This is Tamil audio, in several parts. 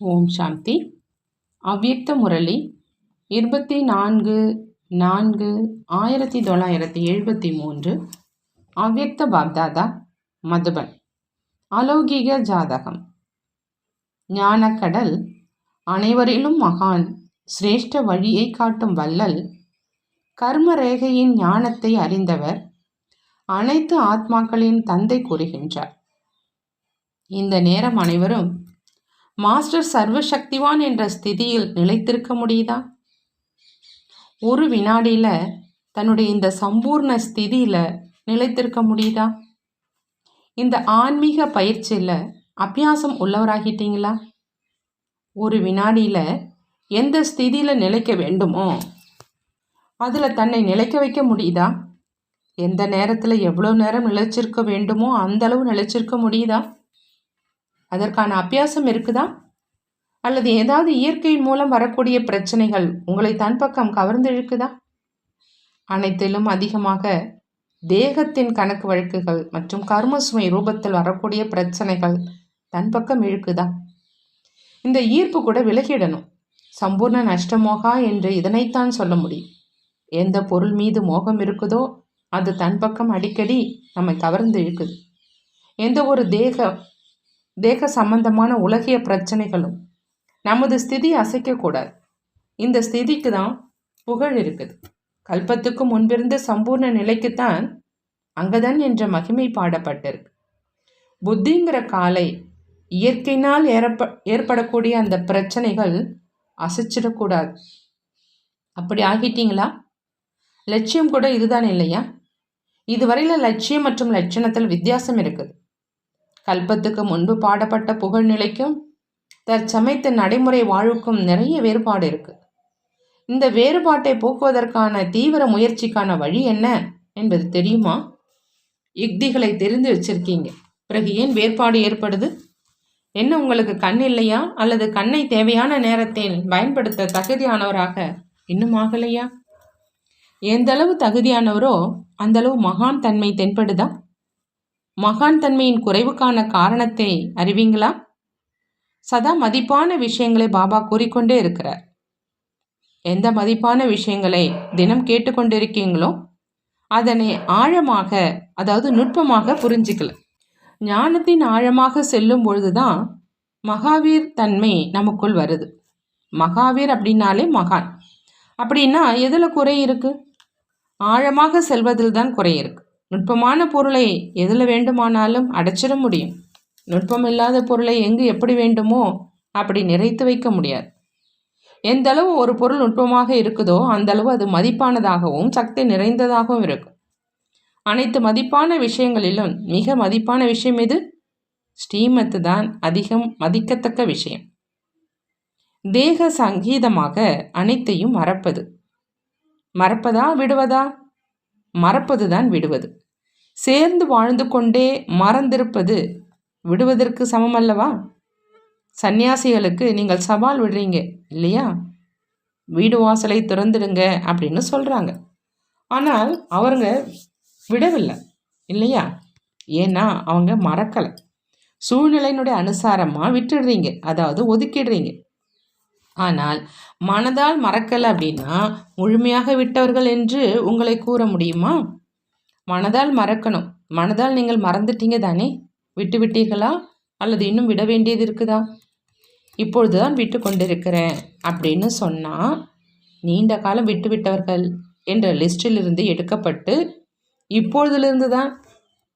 ஓம் சாந்தி. அவ்யக்த முரளி இருபத்தி நான்கு நான்கு ஆயிரத்தி தொள்ளாயிரத்தி எழுபத்தி மூன்று அவ்யக்த பாப்தாதா மதுபன். அலௌகிக ஜாதகம். ஞானக்கடல் அனைவரிலும் மகான் சிரேஷ்ட வழியை காட்டும் வல்லல் கர்ம ரேகையின் ஞானத்தை அறிந்தவர் அனைத்து ஆத்மாக்களின் தந்தை கூறுகின்றார். இந்த நேரம் அனைவரும் மாஸ்டர் சர்வசக்திவான் என்ற ஸ்திதியில் நிலைத்திருக்க முடியுதா? ஒரு வினாடியில் தன்னுடைய இந்த சம்பூர்ண ஸ்திதியில் நிலைத்திருக்க முடியுதா? இந்த ஆன்மீக பயிற்சியில் அபியாசம் உள்ளவராகிட்டீங்களா? ஒரு வினாடியில் எந்த ஸ்திதியில் நிலைக்க வேண்டுமோ அதில் தன்னை நிலைக்க வைக்க முடியுதா? எந்த நேரத்தில் எவ்வளோ நேரம் நிலைச்சிருக்க வேண்டுமோ அந்தளவு நிலைச்சிருக்க முடியுதா? அதற்கான அபியாசம் இருக்குதா? அல்லது ஏதாவது இயற்கையின் மூலம் வரக்கூடிய பிரச்சனைகள் உங்களை தன் பக்கம் கவர்ந்து இழுக்குதா அனைத்திலும் அதிகமாக தேகத்தின் கணக்கு வழக்குகள் மற்றும் கர்ம சுமை ரூபத்தில் வரக்கூடிய பிரச்சனைகள் தன் பக்கம் இழுக்குதா? இந்த ஈர்ப்பு கூட விலகிடணும். சம்பூர்ண நஷ்டமோகா என்று இதனைத்தான் சொல்ல முடியும். எந்த பொருள் மீது மோகம் இருக்குதோ அது தன் பக்கம் அடிக்கடி நம்மை கவர்ந்து இழுக்குது எந்த ஒரு தேக தேக சம்பந்தமான உலகிய பிரச்சனைகளும் நமது ஸ்திதி அசைக்கக்கூடாது. இந்த ஸ்திதிக்கு தான் புகழ் இருக்குது. கல்பத்துக்கு முன்பிருந்த சம்பூர்ண நிலைக்குத்தான் அங்கதன் என்ற மகிமை பாடப்பட்டிருக்கு. புத்திங்கிற காலை இயற்கையினால் ஏற்ப ஏற்படக்கூடிய அந்த பிரச்சனைகள் அசைச்சிடக்கூடாது. அப்படி ஆகிட்டீங்களா? லட்சியம் கூட இதுதான் இல்லையா? இதுவரையில் லட்சியம் மற்றும் லட்சணத்தில் வித்தியாசம் இருக்குது. கல்பத்துக்கு முன்பு பாடப்பட்ட புகழ்நிலைக்கும் தற்சமயத்து நடைமுறை வாழ்வுக்கும் நிறைய வேறுபாடு இருக்கு. இந்த வேறுபாட்டை போக்குவதற்கான தீவிர முயற்சிக்கான வழி என்ன என்பது தெரியுமா? யுக்திகளை தெரிந்து வச்சிருக்கீங்க. பிறகு ஏன் வேறுபாடு ஏற்படுது? என்ன உங்களுக்கு கண் இல்லையா? அல்லது கண்ணை தேவையான நேரத்தில் பயன்படுத்த தகுதியானவராக இன்னும் ஆகலையா? எந்தளவு தகுதியானவரோ அந்த அளவு மகான் தன்மை தென்படுதா? மகான் தன்மையின் குறைவுக்கான காரணத்தை அறிவீங்களா? சதா மதிப்பான விஷயங்களை பாபா கூறிக்கொண்டே இருக்கிறார். எந்த மதிப்பான விஷயங்களை தினம் கேட்டுக்கொண்டிருக்கீங்களோ அதனை ஆழமாக அதாவது நுட்பமாக புரிஞ்சிக்கல. ஞானத்தின் ஆழமாக செல்லும் பொழுதுதான் மகாவீர் தன்மை நமக்குள் வருது. மகாவீர் அப்படின்னாலே மகான். அப்படின்னா எதில் குறை இருக்கு? ஆழமாக செல்வதில் தான் குறை இருக்கு. நுட்பமான பொருளை எதில் வேண்டுமானாலும் அடைச்சிட முடியும். நுட்பம் இல்லாத பொருளை எங்கு எப்படி வேண்டுமோ அப்படி நிறைத்து வைக்க முடியாது. எந்த அளவு ஒரு பொருள் நுட்பமாக இருக்குதோ அந்த அளவு அது மதிப்பானதாகவும் சக்தி நிறைந்ததாகவும் இருக்கும். அனைத்து மதிப்பான விஷயங்களிலும் மிக மதிப்பான விஷயம் எது? ஸ்ரீமத்து தான் அதிகம் மதிக்கத்தக்க விஷயம். தேக சங்கீதமாக அனைத்தையும் மறப்பது. மறப்பதா விடுவதா? மறப்பதுதான் விடுவது. சேர்ந்து வாழ்ந்து கொண்டே மறந்திருப்பது விடுவதற்கு சமம் அல்லவா சன்னியாசிகளுக்கு நீங்கள் சவால் விடுறீங்க இல்லையா? வீடு வாசலை திறந்துடுங்க அப்படின்னு சொல்கிறாங்க ஆனால் அவருங்க விடவில்லை இல்லையா? ஏன்னா அவங்க மறக்கலை. சூழ்நிலையினுடைய அனுசாரமாக விட்டுடுறீங்க அதாவது ஒதுக்கிடுறீங்க. ஆனால் மனதால் மறக்கலை அப்படின்னா முழுமையாக விட்டவர்கள் என்று உங்களை கூற முடியுமா? மனதால் மறக்கணும். மனதால் நீங்கள் மறந்துட்டீங்க தானே? விட்டு விட்டீர்களா? அல்லது இன்னும் விட வேண்டியது இருக்குதா? இப்பொழுது தான் விட்டு கொண்டிருக்கிறேன் அப்படின்னு சொன்னால் நீண்ட காலம் விட்டு விட்டவர்கள் என்ற லிஸ்டிலிருந்து எடுக்கப்பட்டு இப்பொழுதிலிருந்து தான்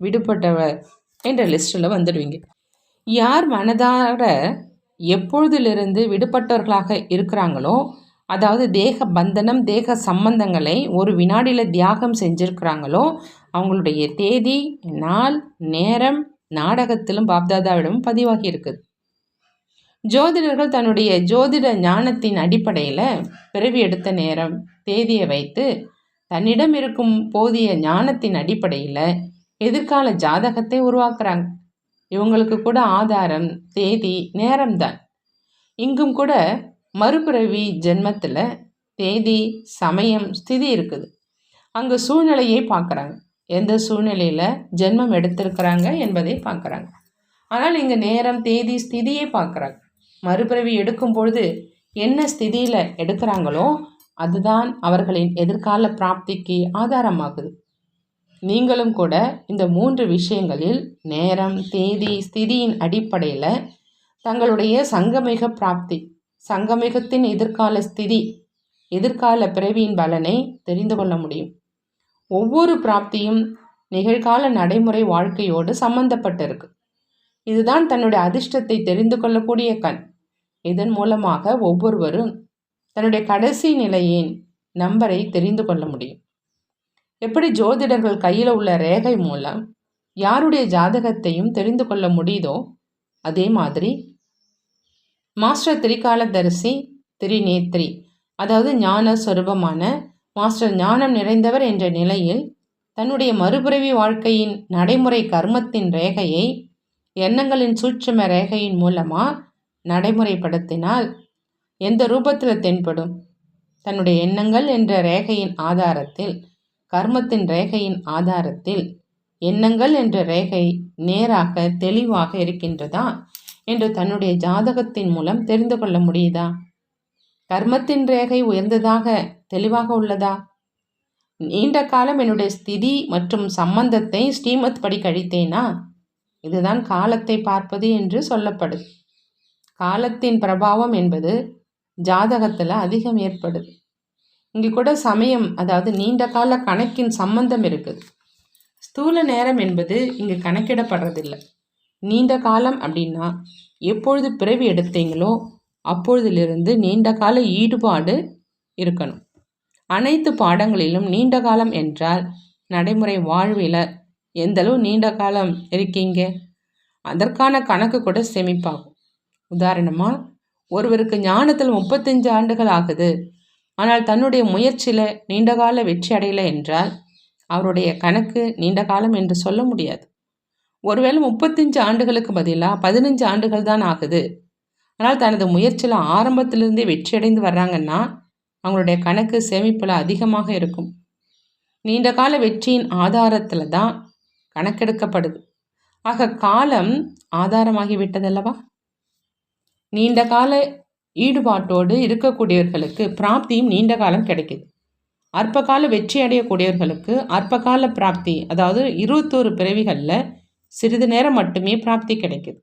விடுபட்டவர் என்ற லிஸ்ட்டில் வந்துடுவீங்க. யார் மனதார எப்பொழுதிலிருந்து விடுபட்டவர்களாக இருக்கிறாங்களோ அதாவது தேக பந்தனம் தேக சம்பந்தங்களை ஒரு வினாடியில் தியாகம் செஞ்சுருக்கிறாங்களோ அவங்களுடைய தேதி நாள் நேரம் நாடகத்திலும் பாப்தாதாவிடம் பதிவாகி இருக்குது. ஜோதிடர்கள் தன்னுடைய ஜோதிட ஞானத்தின் அடிப்படையில் பிறவி எடுத்த நேரம் தேதியை வைத்து தன்னிடம் இருக்கும் போதிய ஞானத்தின் அடிப்படையில் எதிர்கால ஜாதகத்தை உருவாக்குறாங்க. இவங்களுக்கு கூட ஆதாரம் தேதி நேரம்தான் இங்கும் கூட மறுபிறவி ஜென்மத்தில் தேதி சமயம் ஸ்திதி இருக்குது. அங்கே சூழ்நிலையை பார்க்குறாங்க. எந்த சூழ்நிலையில் ஜென்மம் எடுத்திருக்கிறாங்க என்பதை பார்க்குறாங்க. ஆனால் இங்கே நேரம் தேதி ஸ்திதியை பார்க்குறாங்க. மறுபிறவி எடுக்கும் பொழுது என்ன ஸ்திதியில் எடுக்கிறாங்களோ அதுதான் அவர்களின் எதிர்கால பிராப்திக்கு ஆதாரமாகுது. நீங்களும் கூட இந்த மூன்று விஷயங்களில் நேரம் தேதி ஸ்திதியின் அடிப்படையில் தங்களுடைய சங்கமிக பிராப்தி சங்கமிகத்தின் எதிர்கால ஸ்திதி எதிர்கால பிறவியின் பலனை தெரிந்து கொள்ள முடியும். ஒவ்வொரு பிராப்தியும் நிகழ்கால நடைமுறை வாழ்க்கையோடு சம்பந்தப்பட்டிருக்கு. இதுதான் தன்னுடைய அதிர்ஷ்டத்தை தெரிந்து கொள்ளக்கூடிய கண். இதன் மூலமாக ஒவ்வொருவரும் தன்னுடைய கடைசி நிலையின் நம்பரை தெரிந்து கொள்ள முடியும். எப்படி ஜோதிடர்கள் கையில் உள்ள ரேகை மூலம் யாருடைய ஜாதகத்தையும் தெரிந்து கொள்ள முடியுதோ அதே மாதிரி மாஸ்டர் திரிகாலதரிசி திரிநேத்ரி அதாவது ஞான சொரூபமான மாஸ்டர் ஞானம் நிறைந்தவர் என்ற நிலையில் தன்னுடைய மறுபிறவி வாழ்க்கையின் நடைமுறை கர்மத்தின் ரேகையை எண்ணங்களின் சூட்சம ரேகையின் மூலமாக நடைமுறைப்படுத்தினால் எந்த ரூபத்தில் தென்படும்? தன்னுடைய எண்ணங்கள் என்ற ரேகையின் ஆதாரத்தில் கர்மத்தின் ரேகையின் ஆதாரத்தில் எண்ணங்கள் என்ற ரேகை நேராக தெளிவாக இருக்கின்றதா என்று தன்னுடைய ஜாதகத்தின் மூலம் தெரிந்து கொள்ள முடியுதா? கர்மத்தின் ரேகை உயர்ந்ததாக தெளிவாக உள்ளதா? நீண்ட காலம் என்னுடைய ஸ்திதி மற்றும் சம்பந்தத்தை ஸ்ரீமத் படி கழித்தேனா? இதுதான் காலத்தை பார்ப்பது என்று சொல்லப்படுது காலத்தின் பிரபாவம் என்பது ஜாதகத்தில் அதிகம் ஏற்படுது இங்கே கூட சமயம் அதாவது நீண்ட கால கணக்கின் சம்பந்தம் இருக்குது. ஸ்தூல நேரம் என்பது இங்கே கணக்கிடப்படுறதில்லை. நீண்ட காலம் அப்படின்னா எப்பொழுது பிறவி எடுத்தீங்களோ அப்பொழுதிலிருந்து நீண்ட கால ஈடுபாடு இருக்கணும். அனைத்து பாடங்களிலும் நீண்ட காலம் என்றால் நடைமுறை வாழ்வில் எந்தளவு நீண்ட காலம் இருக்கீங்க? அதற்கான கணக்கு கூட சேமிப்பாகும். உதாரணமாக ஒருவருக்கு ஞானத்தில் முப்பத்தஞ்சு ஆண்டுகள் ஆகுது. ஆனால் தன்னுடைய முயற்சியில் நீண்டகால வெற்றி அடையலை என்றால் அவருடைய கணக்கு நீண்ட காலம் என்று சொல்ல முடியாது. ஒருவேளை முப்பத்தஞ்சு ஆண்டுகளுக்கு பதிலாக பதினஞ்சு ஆண்டுகள் தான் ஆகுது. ஆனால் தனது முயற்சியில் ஆரம்பத்திலிருந்தே வெற்றி அடைந்து வர்றாங்கன்னா அவங்களுடைய கணக்கு சேமிப்பில் அதிகமாக இருக்கும். நீண்ட கால வெற்றியின் ஆதாரத்தில் தான் கணக்கெடுக்கப்படுது. ஆக காலம் ஆதாரமாகி விட்டதல்லவா நீண்ட கால ஈடுபாட்டோடு இருக்கக்கூடியவர்களுக்கு பிராப்தியும் நீண்ட காலம் கிடைக்குது. அற்பகால வெற்றி அடையக்கூடியவர்களுக்கு அற்பகால பிராப்தி அதாவது இருபத்தோரு பிறவிகளில் சிறிது நேரம் மட்டுமே பிராப்தி கிடைக்குது.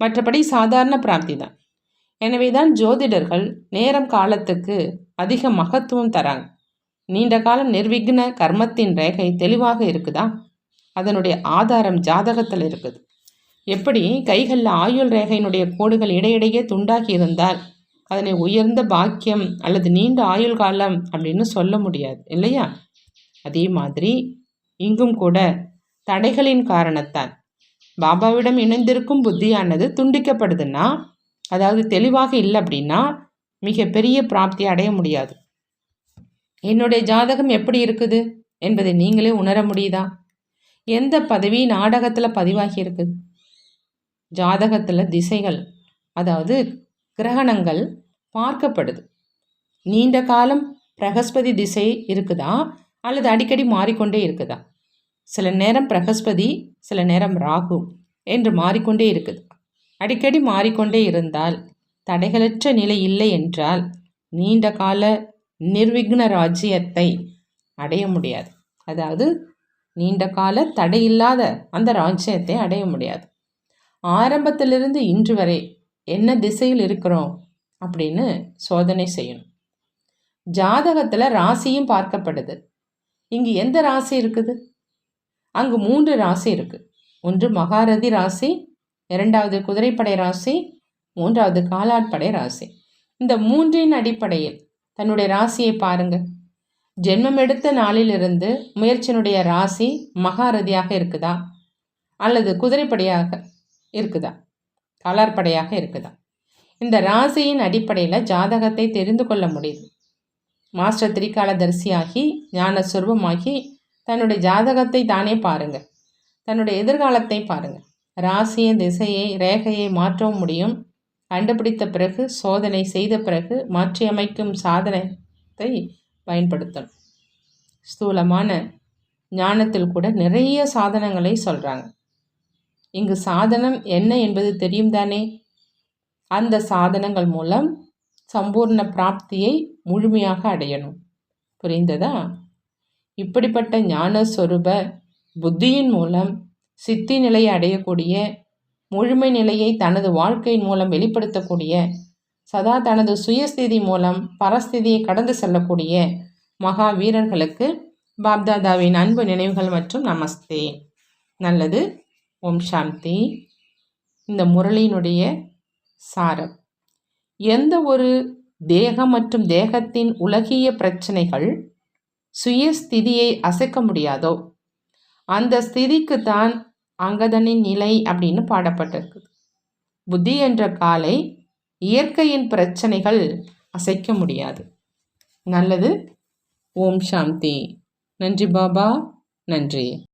மற்றபடி சாதாரண பிராப்தி தான். எனவே தான் ஜோதிடர்கள் நேரம் காலத்துக்கு அதிக மகத்துவம் தராங்க. நீண்ட காலம் நிர்விக்ன கர்மத்தின் ரேகை தெளிவாக இருக்குதா? அதனுடைய ஆதாரம் ஜாதகத்தில் இருக்குது. எப்படி கைகளில் ஆயுள் ரேகையினுடைய கோடுகள் இடையிடையே துண்டாகி இருந்தால் அதனை உயர்ந்த பாக்கியம் அல்லது நீண்ட ஆயுள் காலம் அப்படின்னு சொல்ல முடியாது இல்லையா? அதே மாதிரி இங்கும் கூட தடைகளின் காரணத்தால். பாபாவிடம் இணைந்திருக்கும் புத்தியானது துண்டிக்கப்படுதுன்னா அதாவது தெளிவாக இல்லை அப்படின்னா மிகப்பெரிய பிராப்தி அடைய முடியாது. என்னுடைய ஜாதகம் எப்படி இருக்குது என்பதை நீங்களே உணர முடியுதா? எந்த பதவி நாடகத்தில் பதிவாகி இருக்குது ஜாதகத்தில் திசைகள் அதாவது கிரகணங்கள் பார்க்கப்படுது. நீண்ட காலம் பிரகஸ்பதி திசை இருக்குதா? அல்லது அடிக்கடி மாறிக்கொண்டே இருக்குதா? சில நேரம் பிரகஸ்பதி சில நேரம் ராகு என்று மாறிக்கொண்டே இருக்குது. அடிக்கடி மாறிக்கொண்டே இருந்தால் தடைகளற்ற நிலை இல்லை என்றால் நீண்ட கால நிர்விக்ன ராஜ்யத்தை அடைய முடியாது. அதாவது நீண்ட கால தடையில்லாத அந்த ராஜ்யத்தை அடைய முடியாது. ஆரம்பத்திலிருந்து இன்று வரை என்ன திசையில் இருக்கிறோம் அப்படின்னு சோதனை செய்யணும். ஜாதகத்தில் ராசியும் பார்க்கப்படுது. இங்கு எந்த ராசி இருக்குது? அங்கு மூன்று ராசி இருக்குது ஒன்று மகாரதி ராசி இரண்டாவது குதிரைப்படை ராசி மூன்றாவது காலாட்படை ராசி. இந்த மூன்றின் அடிப்படையில் தன்னுடைய ராசியை பாருங்கள் ஜென்மம் எடுத்த நாளிலிருந்து முயற்சியினுடைய ராசி மகாரதியாக இருக்குதா? அல்லது குதிரைப்படையாக இருக்குதா? கலர்படையாக இருக்குதா? இந்த ராசியின் அடிப்படையில் ஜாதகத்தை தெரிந்து கொள்ள முடியுது. மாஸ்டர் திரிகாலதரிசியாகி ஞான சுரூபமாகி தன்னுடைய ஜாதகத்தை தானே பாருங்கள் தன்னுடைய எதிர்காலத்தை பாருங்கள் ராசியின் திசையை ரேகையை மாற்றவும் முடியும். கண்டுபிடித்த பிறகு சோதனை செய்த பிறகு மாற்றியமைக்கும் சாதனத்தை பயன்படுத்தணும். ஸ்தூலமான ஞானத்தில் கூட நிறைய சாதனங்களை சொல்கிறாங்க இங்கு சாதனம் என்ன என்பது தெரியும் தானே அந்த சாதனங்கள் மூலம் சம்பூர்ண பிராப்தியை முழுமையாக அடையணும். புரிந்ததா? இப்படிப்பட்ட ஞான சொரூப புத்தியின் மூலம் சித்தி நிலையை அடையக்கூடிய முழுமை நிலையை தனது வாழ்க்கையின் மூலம் வெளிப்படுத்தக்கூடிய சதா தனது சுயஸ்திதி மூலம் பரஸ்திதியை கடந்து செல்லக்கூடிய மகா வீரர்களுக்கு பாப்தாதாவின் அன்பு நினைவுகள் மற்றும் நமஸ்தே. நல்லது. ஓம் சாந்தி. இந்த முரளியினுடைய சாரம். எந்த ஒரு தேகம் மற்றும் தேகத்தின் உலகிய பிரச்சனைகள் சுயஸ்திதியை அசைக்க முடியாதோ அந்த ஸ்திதிக்கு தான் அங்கதனின் நிலை அப்படின்னு பாடப்பட்டிருக்குது. புத்தி என்ற காலை இயற்கையின் பிரச்சனைகள் அசைக்க முடியாது. நல்லது. ஓம் சாந்தி. நன்றி பாபா. நன்றி.